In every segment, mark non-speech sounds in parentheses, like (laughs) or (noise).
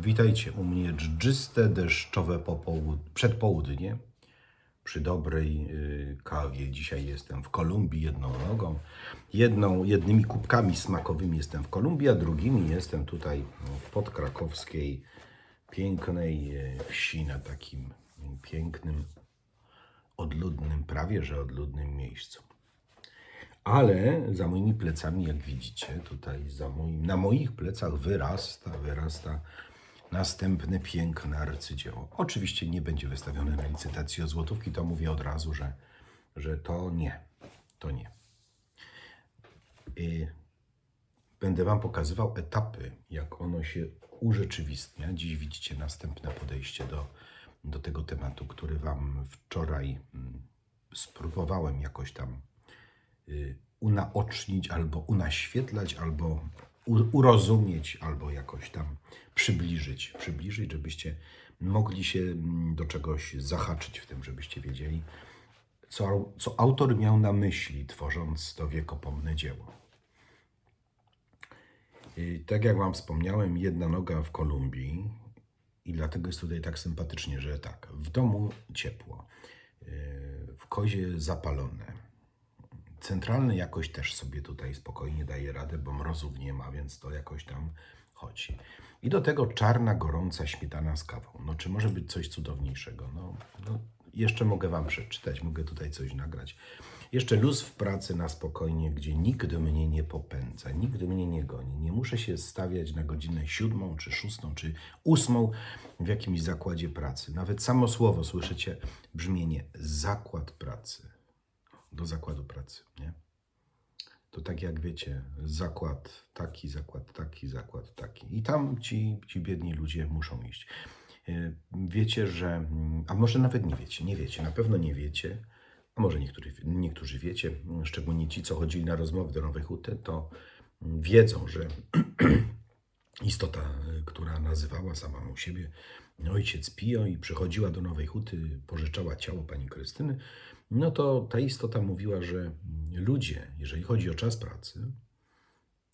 Witajcie u mnie dżdżyste, deszczowe popołud- przedpołudnie przy dobrej y, kawie. Dzisiaj jestem w Kolumbii jedną nogą. Jedną, jednymi kubkami smakowymi jestem w Kolumbii, a drugimi jestem tutaj no, w podkrakowskiej pięknej y, wsi na takim pięknym, odludnym, prawie że odludnym miejscu. Ale za moimi plecami, jak widzicie, tutaj za moim, na moich plecach wyrasta, wyrasta następne piękne arcydzieło. Oczywiście nie będzie wystawione na licytację o złotówki, to mówię od razu, że, że to nie, to nie. I będę Wam pokazywał etapy, jak ono się urzeczywistnia. Dziś widzicie następne podejście do, do tego tematu, który Wam wczoraj mm, spróbowałem jakoś tam y, unaocznić, albo unaświetlać, albo urozumieć, albo jakoś tam przybliżyć, przybliżyć, żebyście mogli się mm, do czegoś zahaczyć w tym, żebyście wiedzieli, co, co autor miał na myśli, tworząc to wiekopomne dzieło. I tak jak Wam wspomniałem, jedna noga w Kolumbii i dlatego jest tutaj tak sympatycznie, że tak, w domu ciepło, yy, w kozie zapalone, centralny jakoś też sobie tutaj spokojnie daje radę, bo mrozów nie ma, więc to jakoś tam chodzi. I do tego czarna, gorąca śmietana z kawą. No czy może być coś cudowniejszego? No, no jeszcze mogę Wam przeczytać, mogę tutaj coś nagrać. Jeszcze luz w pracy na spokojnie, gdzie nikt mnie nie popędza, nikt mnie nie goni. Nie muszę się stawiać na godzinę siódmą, czy szóstą, czy ósmą w jakimś zakładzie pracy. Nawet samo słowo, słyszycie brzmienie zakład pracy do zakładu pracy, nie? To tak jak wiecie, zakład taki, zakład taki, zakład taki. I tam ci, ci biedni ludzie muszą iść. Yy, Wiecie, że, mm, a może nawet nie wiecie, nie wiecie, na pewno nie wiecie, a może niektórzy, niektórzy wiecie, szczególnie ci, co chodzili na rozmowy do Nowej Huty, to mm, wiedzą, że (clears throat) istota, y, która nazywała samą siebie ojciec Pio i przychodziła do Nowej Huty, pożyczała ciało pani Krystyny, no to ta istota mówiła, że ludzie, jeżeli chodzi o czas pracy,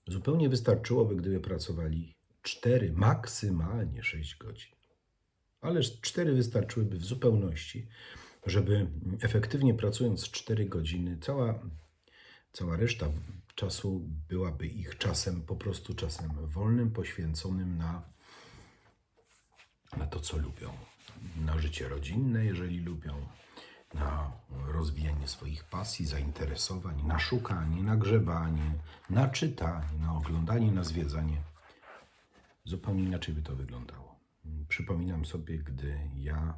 zupełnie wystarczyłoby, gdyby pracowali 4, maksymalnie 6 godzin. Ale 4 wystarczyłyby w zupełności, żeby efektywnie pracując 4 godziny, cała, cała reszta czasu byłaby ich czasem, po prostu czasem wolnym, poświęconym na, na to, co lubią. Na życie rodzinne, jeżeli lubią, na rozwijanie swoich pasji, zainteresowań, na szukanie, na grzebanie, na czytanie, na oglądanie, na zwiedzanie. Zupełnie inaczej by to wyglądało. Przypominam sobie, gdy ja,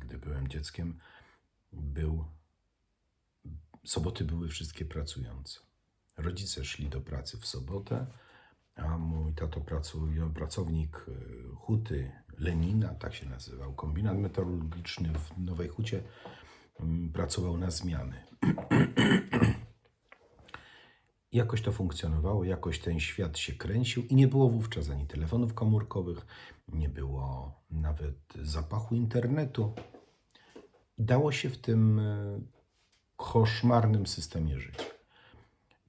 gdy byłem dzieckiem, był. Soboty były wszystkie pracujące. Rodzice szli do pracy w sobotę, a mój tato pracuje, pracownik y, huty Lenina, tak się nazywał, kombinat metalurgiczny w Nowej Hucie, pracował na zmiany. (clears throat) Jakoś to funkcjonowało, jakoś ten świat się kręcił i nie było wówczas ani telefonów komórkowych, nie było nawet zapachu internetu. Dało się w tym e, koszmarnym systemie żyć.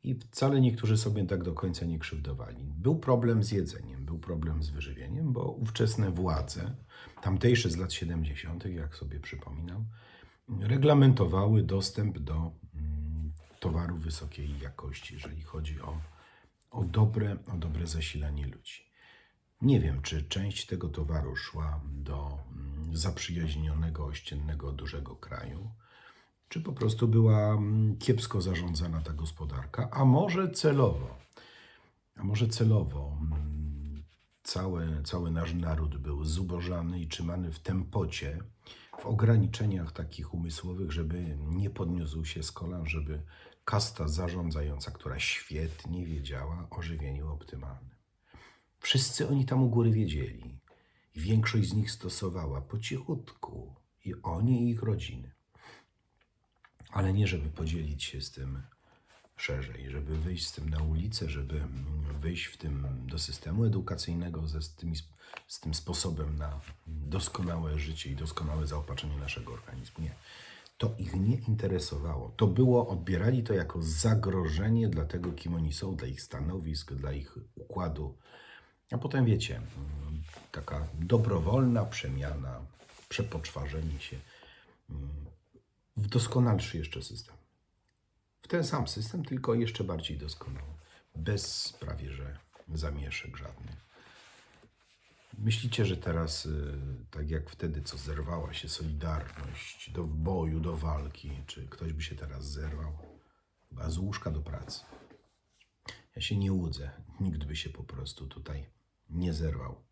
I wcale niektórzy sobie tak do końca nie krzywdowali. Był problem z jedzeniem, był problem z wyżywieniem, bo ówczesne władze, tamtejsze z lat 70., jak sobie przypominam, reglamentowały dostęp do mm, towaru wysokiej jakości, jeżeli chodzi o, o, dobre, o dobre zasilanie ludzi. Nie wiem, czy część tego towaru szła do mm, zaprzyjaźnionego, ościennego, dużego kraju, czy po prostu była mm, kiepsko zarządzana ta gospodarka, a może celowo. A może celowo cały, cały nasz naród był zubożany i trzymany w tempocie, w ograniczeniach takich umysłowych, żeby nie podniósł się z kolan, żeby kasta zarządzająca, która świetnie wiedziała o żywieniu optymalnym. Wszyscy oni tam u góry wiedzieli. I większość z nich stosowała po cichutku. I oni i ich rodziny. Ale nie, żeby podzielić się z tym szerzej, żeby wyjść z tym na ulicę, żeby wyjść w tym do systemu edukacyjnego ze, z, tymi, z tym sposobem na doskonałe życie i doskonałe zaopatrzenie naszego organizmu. Nie. To ich nie interesowało. To było, odbierali to jako zagrożenie dla tego, kim oni są, dla ich stanowisk, dla ich układu. A potem wiecie, taka dobrowolna przemiana, przepoczwarzenie się w doskonalszy jeszcze system. W ten sam system, tylko jeszcze bardziej doskonały. Bez prawie że zamieszek żadnych. Myślicie, że teraz, y, tak jak wtedy, co zerwała się Solidarność do boju, do walki, czy ktoś by się teraz zerwał? Chyba z łóżka do pracy. Ja się nie łudzę. Nikt by się po prostu tutaj nie zerwał.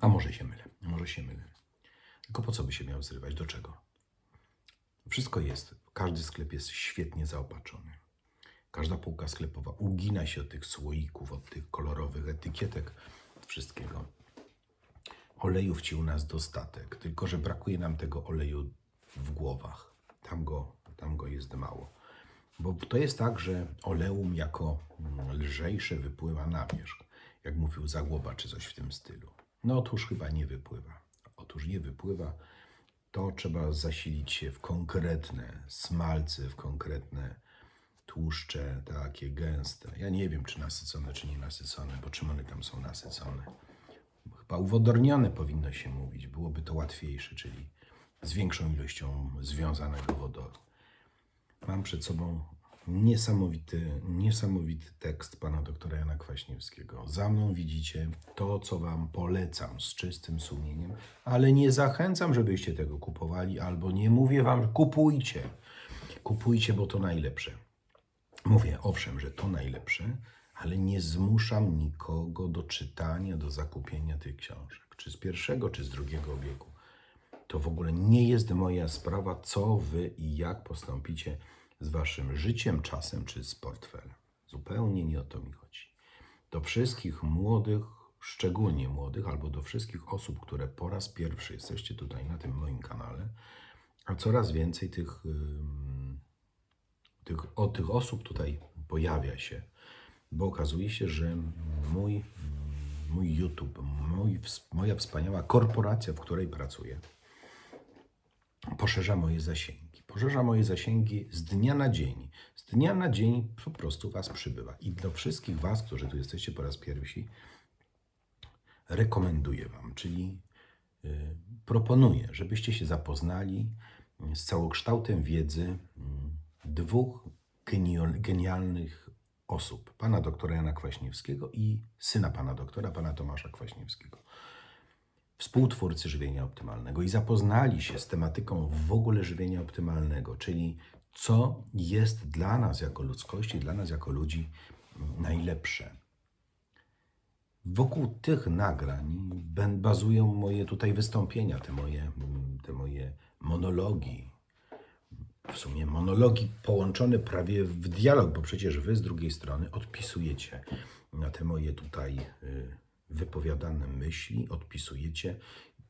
A może się mylę, może się mylę. Tylko po co by się miał zrywać? Do czego? Wszystko jest. Każdy sklep jest świetnie zaopatrzony. Każda półka sklepowa ugina się od tych słoików, od tych kolorowych etykietek, wszystkiego. Olejów ci u nas dostatek, tylko że brakuje nam tego oleju w głowach. Tam go, tam go jest mało. Bo to jest tak, że oleum jako lżejsze wypływa na wierzch, jak mówił Zagłoba czy coś w tym stylu. No otóż chyba nie wypływa. Otóż nie wypływa. To trzeba zasilić się w konkretne smalce, w konkretne tłuszcze, takie gęste. Ja nie wiem, czy nasycone, czy nie nasycone, bo czym one tam są nasycone. Chyba uwodornione powinno się mówić. Byłoby to łatwiejsze, czyli z większą ilością związanego wodoru. Mam przed sobą niesamowity, niesamowity tekst pana doktora Jana Kwaśniewskiego. Za mną widzicie to, co wam polecam z czystym sumieniem, ale nie zachęcam, żebyście tego kupowali, albo nie mówię wam, kupujcie. Kupujcie, bo to najlepsze. Mówię, owszem, że to najlepsze, ale nie zmuszam nikogo do czytania, do zakupienia tych książek. Czy z pierwszego, czy z drugiego wieku. To w ogóle nie jest moja sprawa, co wy i jak postąpicie z waszym życiem, czasem czy z portfelem. Zupełnie nie o to mi chodzi. Do wszystkich młodych, szczególnie młodych, albo do wszystkich osób, które po raz pierwszy jesteście tutaj na tym moim kanale, a coraz więcej tych, tych, o, tych osób tutaj pojawia się, bo okazuje się, że mój, mój YouTube, mój, moja wspaniała korporacja, w której pracuję, poszerza moje zasięgi. Poszerza moje zasięgi z dnia na dzień. Z dnia na dzień po prostu Was przybywa. I do wszystkich Was, którzy tu jesteście po raz pierwszy, rekomenduję Wam, czyli y, proponuję, żebyście się zapoznali z całokształtem wiedzy mm, dwóch genialnych osób. Pana doktora Jana Kwaśniewskiego i syna pana doktora, pana Tomasza Kwaśniewskiego współtwórcy żywienia optymalnego i zapoznali się z tematyką w ogóle żywienia optymalnego, czyli co jest dla nas jako ludzkości, dla nas jako ludzi najlepsze. Wokół tych nagrań bazują moje tutaj wystąpienia, te moje, te moje monologi. W sumie monologi połączone prawie w dialog, bo przecież wy z drugiej strony odpisujecie na te moje tutaj y, wypowiadane myśli, odpisujecie.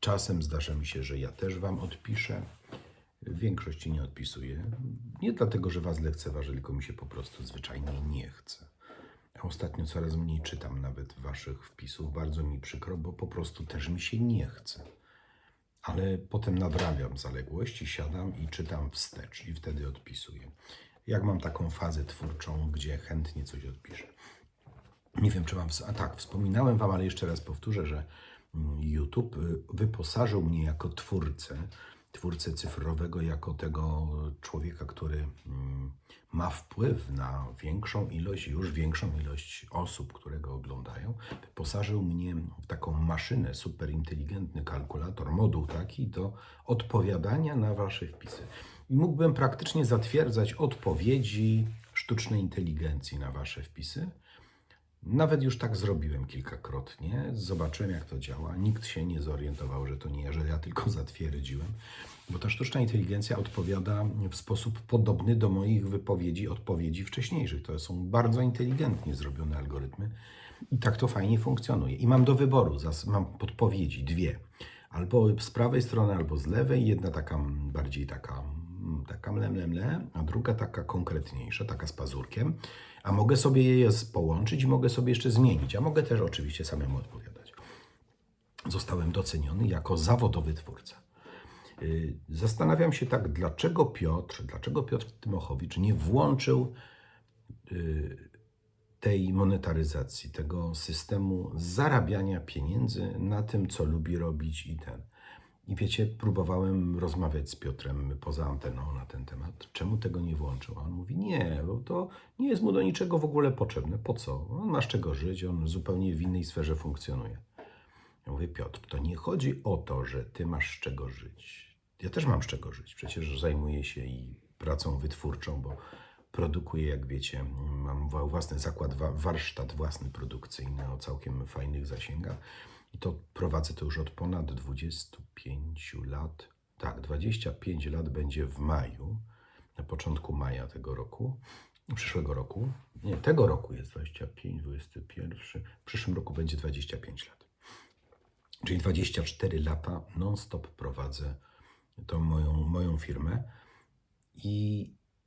Czasem zdarza mi się, że ja też wam odpiszę. W większości nie odpisuję. Nie dlatego, że was lekceważę, tylko mi się po prostu zwyczajnie nie chce. A ostatnio coraz mniej czytam nawet waszych wpisów. Bardzo mi przykro, bo po prostu też mi się nie chce. Ale potem nadrabiam zaległości, siadam i czytam wstecz i wtedy odpisuję. Jak mam taką fazę twórczą, gdzie chętnie coś odpiszę. Nie wiem, czy Wam. A tak, wspominałem Wam, ale jeszcze raz powtórzę, że mm, YouTube y, wyposażył mnie jako twórcę, twórcę cyfrowego, jako tego człowieka, który mm, ma wpływ na większą ilość, już większą ilość osób, które go oglądają. Wyposażył mnie w taką maszynę, superinteligentny kalkulator, moduł taki do odpowiadania na Wasze wpisy. I mógłbym praktycznie zatwierdzać odpowiedzi sztucznej inteligencji na Wasze wpisy. Nawet już tak zrobiłem kilkakrotnie. Zobaczyłem, jak to działa. Nikt się nie zorientował, że to nie ja, że ja tylko (laughs) zatwierdziłem. Bo ta sztuczna inteligencja odpowiada w sposób podobny do moich wypowiedzi, odpowiedzi wcześniejszych. To są bardzo inteligentnie zrobione algorytmy. I tak to fajnie funkcjonuje. I mam do wyboru, mam podpowiedzi, dwie. Albo z prawej strony, albo z lewej. Jedna taka bardziej taka, taka mle, mle, mle, a druga taka konkretniejsza, taka z pazurkiem. A mogę sobie je połączyć i mogę sobie jeszcze zmienić. A mogę też oczywiście samemu odpowiadać. Zostałem doceniony jako zawodowy twórca. Y, Zastanawiam się tak, dlaczego Piotr, dlaczego Piotr Tymochowicz nie włączył y, tej monetaryzacji, tego systemu zarabiania pieniędzy na tym, co lubi robić i ten. I wiecie, próbowałem rozmawiać z Piotrem poza anteną na ten temat. Czemu tego nie włączył? A On mówi, nie, bo to nie jest mu do niczego w ogóle potrzebne. Po co? On ma z czego żyć, on zupełnie w innej sferze funkcjonuje. Ja mówię, Piotr, to nie chodzi o to, że ty masz z czego żyć. Ja też mam z czego żyć. Przecież zajmuję się i pracą wytwórczą, bo produkuję, jak wiecie, mam własny zakład, wa- warsztat własny produkcyjny o całkiem fajnych zasięgach. I to prowadzę to już od ponad 25 lat. Tak, 25 lat będzie w maju, na początku maja tego roku, przyszłego roku. Nie, tego roku jest 25, 21. W przyszłym roku będzie 25 lat. Czyli 24 lata non-stop prowadzę tą moją, moją firmę i,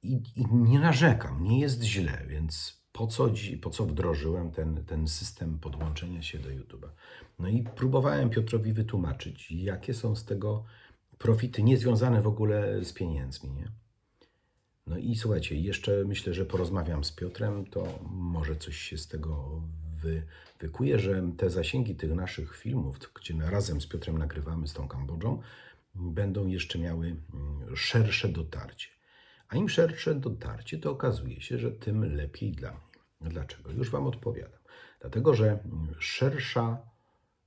i, i nie narzekam, nie jest źle, więc po co, po co wdrożyłem ten, ten system podłączenia się do YouTube'a? No i próbowałem Piotrowi wytłumaczyć, jakie są z tego profity niezwiązane w ogóle z pieniędzmi, nie? No i słuchajcie, jeszcze myślę, że porozmawiam z Piotrem, to może coś się z tego wy, wykuje, że te zasięgi tych naszych filmów, gdzie razem z Piotrem nagrywamy z tą Kambodżą, będą jeszcze miały mm, szersze dotarcie. A im szersze dotarcie, to okazuje się, że tym lepiej dla mnie. Dlaczego? Już Wam odpowiadam. Dlatego, że mm, szersza,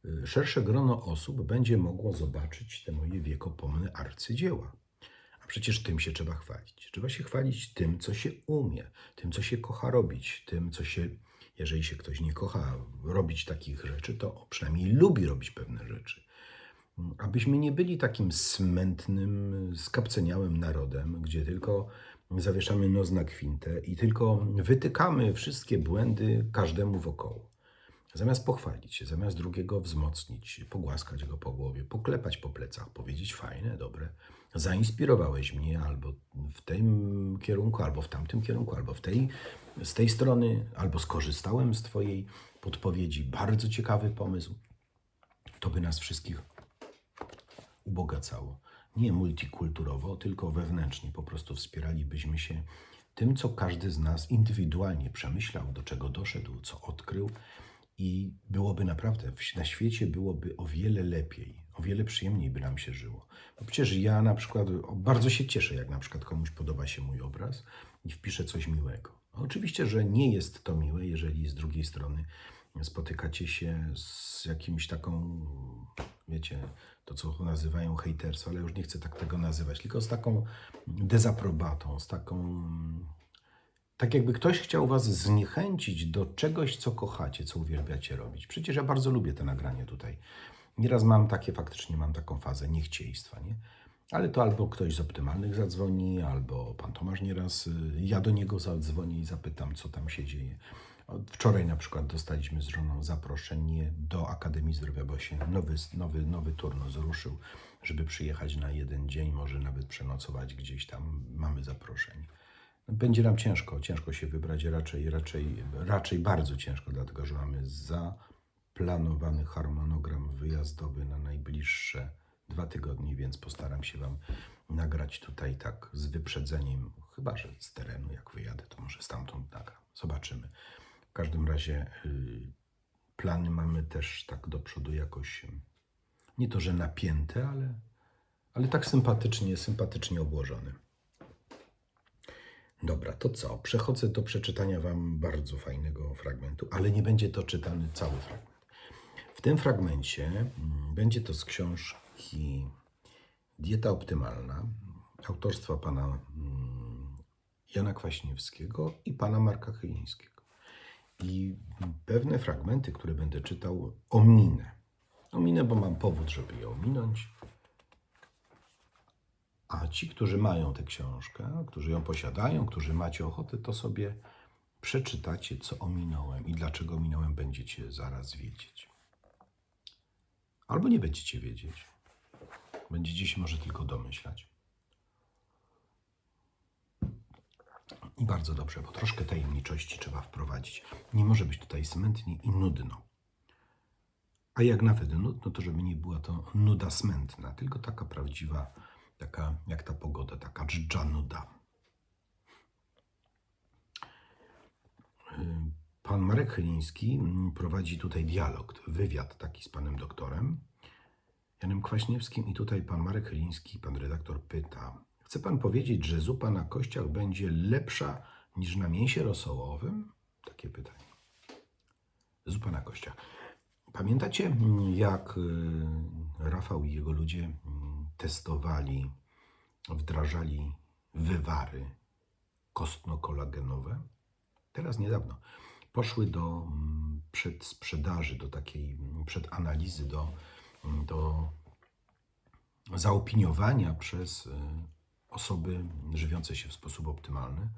y, szersze grono osób będzie mogło zobaczyć te moje wiekopomne arcydzieła. A przecież tym się trzeba chwalić. Trzeba się chwalić tym, co się umie, tym, co się kocha robić, tym, co się, jeżeli się ktoś nie kocha robić takich rzeczy, to przynajmniej lubi robić pewne rzeczy. Abyśmy nie byli takim smętnym, skapceniałym narodem, gdzie tylko zawieszamy nos na kwintę i tylko wytykamy wszystkie błędy każdemu wokoło. Zamiast pochwalić się, zamiast drugiego wzmocnić, pogłaskać go po głowie, poklepać po plecach, powiedzieć fajne, dobre, zainspirowałeś mnie albo w tym kierunku, albo w tamtym kierunku, albo w tej, z tej strony, albo skorzystałem z Twojej podpowiedzi. Bardzo ciekawy pomysł. To by nas wszystkich ubogacało. Nie multikulturowo, tylko wewnętrznie. Po prostu wspieralibyśmy się tym, co każdy z nas indywidualnie przemyślał, do czego doszedł, co odkrył. I byłoby naprawdę, na świecie byłoby o wiele lepiej, o wiele przyjemniej by nam się żyło. Bo przecież ja na przykład bardzo się cieszę, jak na przykład komuś podoba się mój obraz i wpiszę coś miłego. Oczywiście, że nie jest to miłe, jeżeli z drugiej strony spotykacie się z jakimś taką, wiecie, to co nazywają hejterstwo, ale już nie chcę tak tego nazywać, tylko z taką dezaprobatą, z taką tak jakby ktoś chciał was zniechęcić do czegoś, co kochacie, co uwielbiacie robić. Przecież ja bardzo lubię te nagrania tutaj. Nieraz mam takie, faktycznie mam taką fazę niechciejstwa, nie? Ale to albo ktoś z optymalnych zadzwoni, albo pan Tomasz nieraz, y, ja do niego zadzwonię i zapytam, co tam się dzieje. Wczoraj na przykład dostaliśmy z żoną zaproszenie do Akademii Zdrowia, bo się nowy, nowy, nowy turnus ruszył, żeby przyjechać na jeden dzień, może nawet przenocować gdzieś tam. Mamy zaproszenie. Będzie nam ciężko, ciężko się wybrać, raczej, raczej, raczej bardzo ciężko, dlatego że mamy zaplanowany harmonogram wyjazdowy na najbliższe dwa tygodnie, więc postaram się Wam nagrać tutaj tak z wyprzedzeniem, chyba że z terenu, jak wyjadę, to może stamtąd nagram. Zobaczymy. W każdym razie y, plany mamy też tak do przodu jakoś, y, nie to, że napięte, ale, ale tak sympatycznie, sympatycznie obłożone. Dobra, to co? Przechodzę do przeczytania Wam bardzo fajnego fragmentu, ale nie będzie to czytany cały fragment. W tym fragmencie mm, będzie to z książki Dieta Optymalna autorstwa pana mm, Jana Kwaśniewskiego i pana Marka Chylińskiego. I pewne fragmenty, które będę czytał, ominę. Ominę, bo mam powód, żeby je ominąć. A ci, którzy mają tę książkę, którzy ją posiadają, którzy macie ochotę, to sobie przeczytacie, co ominąłem i dlaczego ominąłem, będziecie zaraz wiedzieć. Albo nie będziecie wiedzieć. Będziecie się może tylko domyślać. I bardzo dobrze, bo troszkę tajemniczości trzeba wprowadzić. Nie może być tutaj smętnie i nudno. A jak nawet nudno, to żeby nie była to nuda smętna, tylko taka prawdziwa, taka jak ta pogoda, taka dżdża nuda. Ym, Pan Marek Chyliński mm, prowadzi tutaj dialog, wywiad taki z panem doktorem Janem Kwaśniewskim i tutaj pan Marek Chyliński, pan redaktor pyta. Chce pan powiedzieć, że zupa na kościach będzie lepsza niż na mięsie rosołowym? Takie pytanie. Zupa na kościach. Pamiętacie, jak y, Rafał i jego ludzie mm, testowali, wdrażali wywary kostno-kolagenowe? Teraz niedawno. Poszły do mm, przedsprzedaży, do takiej mm, przedanalizy, do, do zaopiniowania przez y, osoby żywiące się w sposób optymalny.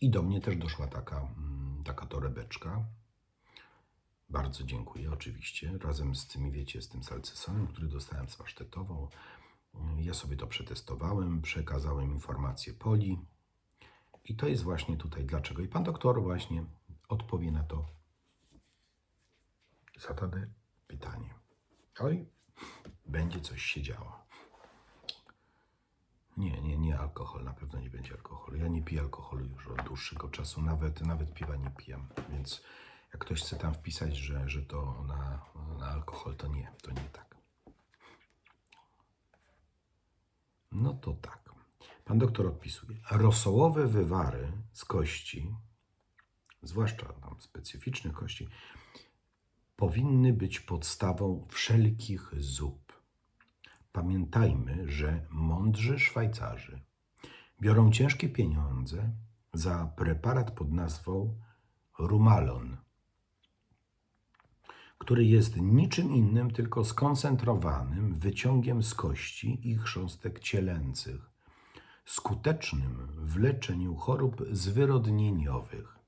I do mnie też doszła taka, mm, taka torebeczka. Bardzo dziękuję, oczywiście. Razem z tymi, wiecie, z tym salcesonem, który dostałem z pasztetową. Y, Ja sobie to przetestowałem, przekazałem informację Poli. I to jest właśnie tutaj dlaczego. I pan doktor właśnie odpowie na to zadane pytanie. Oj, będzie coś się działo. Nie, nie, nie alkohol, na pewno nie będzie alkoholu. Ja nie piję alkoholu już od dłuższego czasu, nawet, nawet piwa nie pijam, więc jak ktoś chce tam wpisać, że, że to na, na alkohol, to nie, to nie tak. No to tak. Pan doktor odpisuje. Rosołowe wywary z kości, zwłaszcza tam specyficznych kości, powinny być podstawą wszelkich zup. Pamiętajmy, że mądrzy Szwajcarzy biorą ciężkie pieniądze za preparat pod nazwą Rumalon, który jest niczym innym, tylko skoncentrowanym wyciągiem z kości i chrząstek cielęcych, skutecznym w leczeniu chorób zwyrodnieniowych.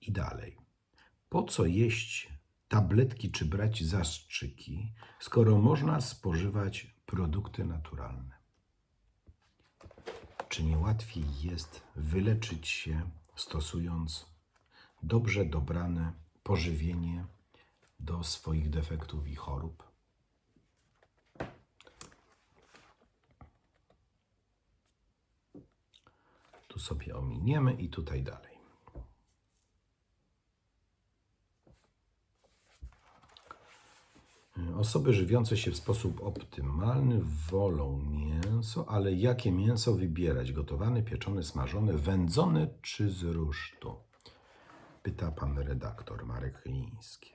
I dalej. Po co jeść tabletki czy brać zastrzyki, skoro można spożywać produkty naturalne? Czy nie łatwiej jest wyleczyć się stosując dobrze dobrane pożywienie do swoich defektów i chorób? Tu sobie ominiemy i tutaj dalej. Osoby żywiące się w sposób optymalny wolą mięso, ale jakie mięso wybierać? Gotowane, pieczone, smażone, wędzone czy z rusztu? Pyta pan redaktor Marek Chyliński.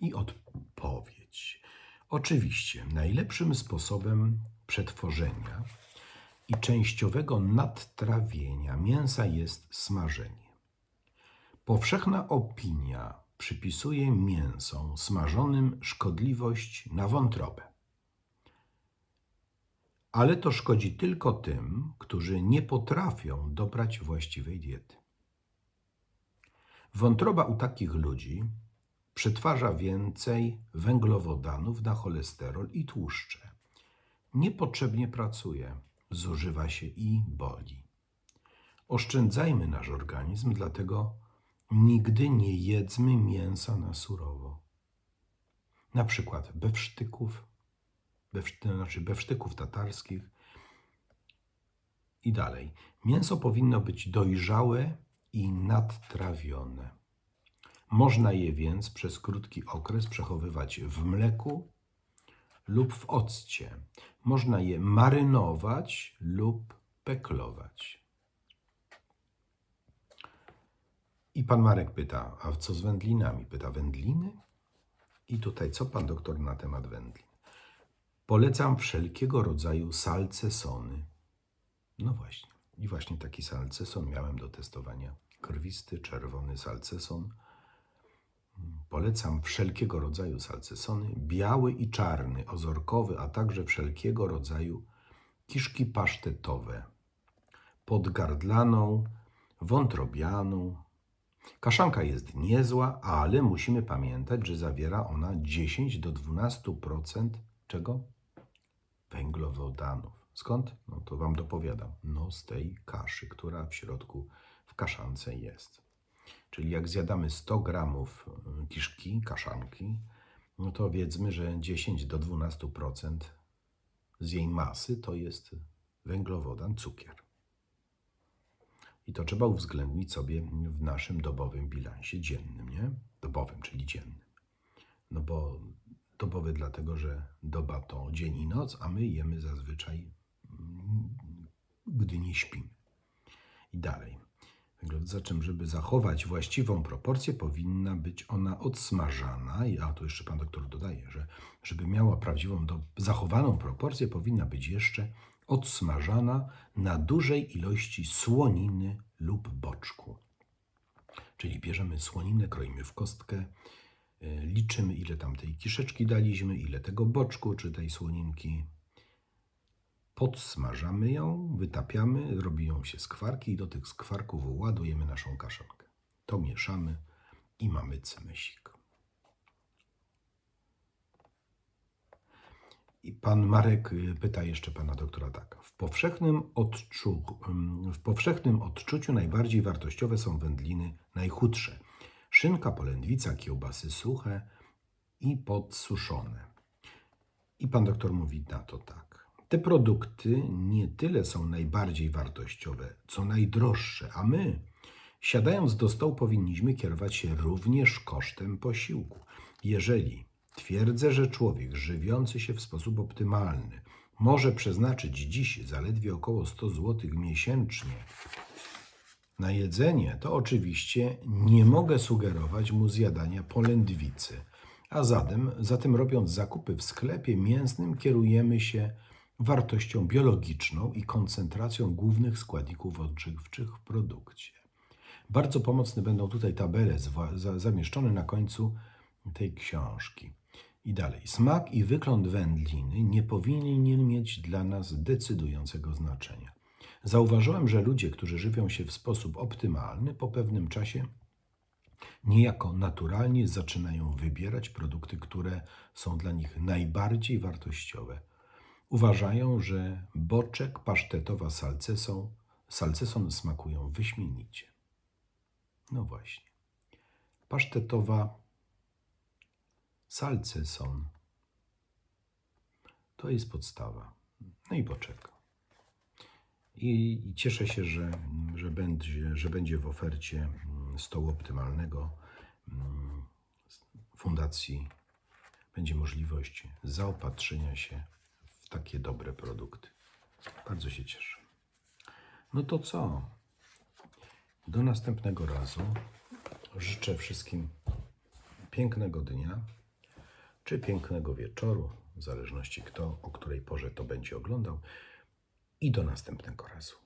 I odpowiedź. Oczywiście, najlepszym sposobem przetworzenia i częściowego nadtrawienia mięsa jest smażenie. Powszechna opinia przypisuje mięsom smażonym szkodliwość na wątrobę. Ale to szkodzi tylko tym, którzy nie potrafią dobrać właściwej diety. Wątroba u takich ludzi przetwarza więcej węglowodanów na cholesterol i tłuszcze. Niepotrzebnie pracuje, zużywa się i boli. Oszczędzajmy nasz organizm, dlatego nigdy nie jedzmy mięsa na surowo. Na przykład bewsztyków, bewszty, znaczy bewsztyków tatarskich i dalej. Mięso powinno być dojrzałe i nadtrawione. Można je więc przez krótki okres przechowywać w mleku lub w occie. Można je marynować lub peklować. I pan Marek pyta, a co z wędlinami? Pyta, wędliny? I tutaj, co pan doktor na temat wędlin? Polecam wszelkiego rodzaju salcesony. No właśnie. I właśnie taki salceson miałem do testowania. Krwisty, czerwony salceson. Polecam wszelkiego rodzaju salcesony, biały i czarny, ozorkowy, a także wszelkiego rodzaju kiszki pasztetowe, podgardlaną, wątrobianą. Kaszanka jest niezła, ale musimy pamiętać, że zawiera ona 10 do 12% czego? Węglowodanów. Skąd? No to wam dopowiadam. No z tej kaszy, która w środku w kaszance jest. Czyli jak zjadamy 100 gramów y, kiszki, kaszanki, no to wiedzmy, że 10 do 12% z jej masy to jest węglowodan, cukier. I to trzeba uwzględnić sobie w naszym dobowym bilansie dziennym, nie? Dobowym, czyli dziennym. No bo dobowy dlatego, że doba to dzień i noc, a my jemy zazwyczaj, mm, gdy nie śpimy. I dalej. Za czym, żeby zachować właściwą proporcję, powinna być ona odsmażana. A tu jeszcze pan doktor dodaje, że żeby miała prawdziwą, do, zachowaną proporcję, powinna być jeszcze odsmażana na dużej ilości słoniny lub boczku. Czyli bierzemy słoninę, kroimy w kostkę, y, liczymy ile tam tej kiszeczki daliśmy, ile tego boczku czy tej słoninki. Podsmażamy ją, wytapiamy, robią się skwarki i do tych skwarków ładujemy naszą kaszankę. To mieszamy i mamy cymysik. I pan Marek y, pyta jeszcze pana doktora tak. W powszechnym, odczu, w powszechnym odczuciu najbardziej wartościowe są wędliny najchudsze. Szynka, polędwica, kiełbasy suche i podsuszone. I pan doktor mówi na to tak. Te produkty nie tyle są najbardziej wartościowe, co najdroższe, a my, siadając do stołu, powinniśmy kierować się również kosztem posiłku. Jeżeli twierdzę, że człowiek żywiący się w sposób optymalny może przeznaczyć dziś zaledwie około 100 zł miesięcznie na jedzenie, to oczywiście nie mogę sugerować mu zjadania polędwicy. A zatem, zatem robiąc zakupy w sklepie mięsnym, kierujemy się wartością biologiczną i koncentracją głównych składników odżywczych w produkcie. Bardzo pomocne będą tutaj tabele zamieszczone na końcu tej książki. I dalej. Smak i wygląd wędliny nie powinien mieć dla nas decydującego znaczenia. Zauważyłem, że ludzie, którzy żywią się w sposób optymalny, po pewnym czasie niejako naturalnie zaczynają wybierać produkty, które są dla nich najbardziej wartościowe. Uważają, że boczek, pasztetowa salceson, salceson smakują wyśmienicie. No właśnie. Pasztetowa salceson to jest podstawa. No i boczek. I, I cieszę się, że, że, będzie, że będzie w ofercie mm, stołu optymalnego mm, fundacji będzie możliwość zaopatrzenia się w takie dobre produkty. Bardzo się cieszę. No to co? Do następnego razu. Życzę wszystkim pięknego dnia czy pięknego wieczoru, w zależności kto o której porze to będzie oglądał. I do następnego razu.